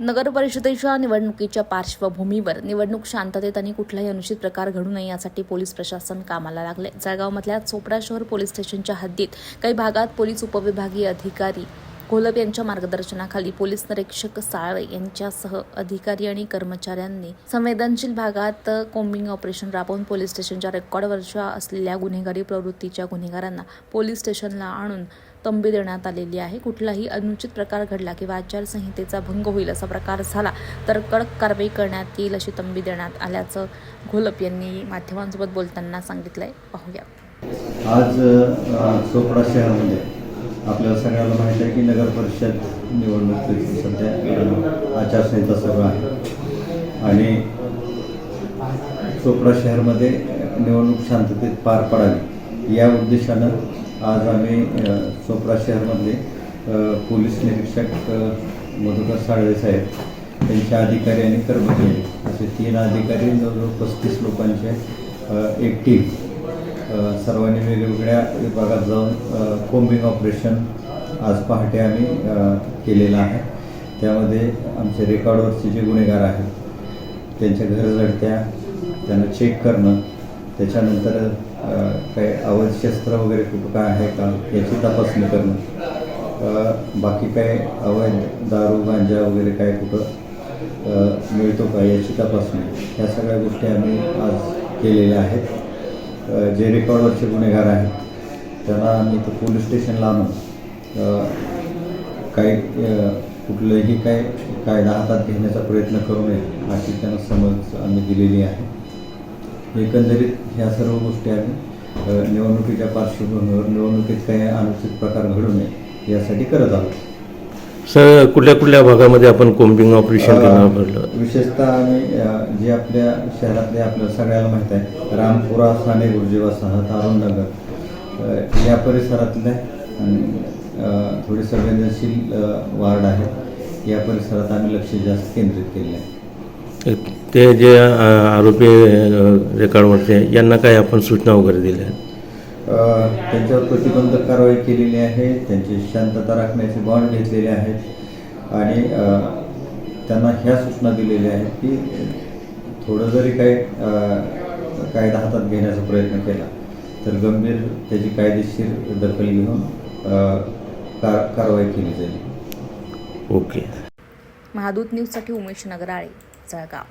नगर परिषदेच्या निवडणुकीच्या पार्श्वभूमीवर निवडणूक शांततेत आणि कुठलाही अनुचित प्रकार घडू नये यासाठी पोलीस प्रशासन कामाला लागले. जळगावमधल्या चोपडा शहर पोलीस स्टेशनच्या हद्दीत काही भागात पोलीस उपविभागीय अधिकारी घोलप यांच्या मार्गदर्शनाखाली पोलीस निरीक्षक साळवे यांच्यासह अधिकारी आणि कर्मचाऱ्यांनी संवेदनशील भागात कोम्बिंग ऑपरेशन राबवून पोलीस स्टेशनच्या रेकॉर्डवरच्या असलेल्या गुन्हेगारी प्रवृत्तीच्या गुन्हेगारांना पोलीस स्टेशनला आणून तंबी देण्यात आलेली आहे. कुठलाही अनुचित प्रकार घडला किंवा आचारसंहितेचा भंग होईल असा प्रकार झाला तर कडक कारवाई करण्यात येईल अशी तंबी देण्यात आल्याचं घोलप यांनी माध्यमांसोबत बोलताना सांगितलंय. पाहूया. आज चोपडा शहरामध्ये आपल्याला सगळ्याला माहिती आहे की नगर परिषद निवडणुकीची सध्या आचारसंहिता सुरू आहे. आणि चोपडा शहरमध्ये निवडणूक शांततेत पार पडावी या उद्देशानं आज आम्ही चोप्रा चोपडा शहरमधले पोलीस निरीक्षक मधुकर साळवे साहेब त्यांच्या अधिकारी आणि कर्मचारी असे तीन अधिकारी जवळजवळ पस्तीस लोकांचे एक टीम सर्वांनी वेगवेगळ्या विभागात जाऊन कोम्बिंग ऑपरेशन आज पहाटे आम्ही केलेलं आहे. त्यामध्ये आमचे रेकॉर्डवरचे जे गुन्हेगार आहेत त्यांच्या घर झडत्या त्यांना चेक करणं त्याच्यानंतर काय काही शस्त्र वगैरे कुठं काय आहे का? याची तपासणी करणं. बाकी काय अवैध दारू गांजा वगैरे काय कुठं मिळतो का याची तपासणी? ह्या सगळ्या गोष्टी आम्ही आज केलेल्या आहेत. जे रेकॉर्डवरचे गुन्हेगार आहेत त्यांना आम्ही तर पोलीस स्टेशनला आणून काही कुठलंही काय कायदा हातात घेण्याचा प्रयत्न करू नये अशी त्यांना समज आम्ही दिलेली आहे. एकंदरीत ह्या सर्व गोष्टी आम्ही निवडणुकीच्या पार्श्वभूमीवर निवडणुकीत काही अनुचित प्रकार घडू नये यासाठी करत आहोत. सर कुठल्या कुठल्या भागामध्ये आपण कोम्बिंग ऑपरेशन विशेषतः आम्ही जे आपल्या शहरातले आपल्याला सगळ्याला माहीत आहे रामपुरा साने गुरुजी वसाहत अरुणनगर अ, या अ, थोडे संवेदनशील वार्ड आहेत या परिसरात आम्ही लक्ष जास्त केंद्रित केले आहे. ते जे आरोपी रेकॉर्डवरचे यांना काय आपण सूचना वगैरे दिल्या? त्यांच्यावर प्रतिबंधक कारवाई केलेली आहे त्यांची शांतता राखण्याचे बॉन्ड घेतलेले आहेत आणि त्यांना ह्या सूचना दिलेल्या आहेत की थोडं जरी काही कायदा हातात घेण्याचा प्रयत्न केला तर गंभीर त्याची कायदेशीर दखल घेऊन कार कारवाई केली जाईल. ओके. महादूत न्यूजसाठी उमेश नगराळे जळगाव.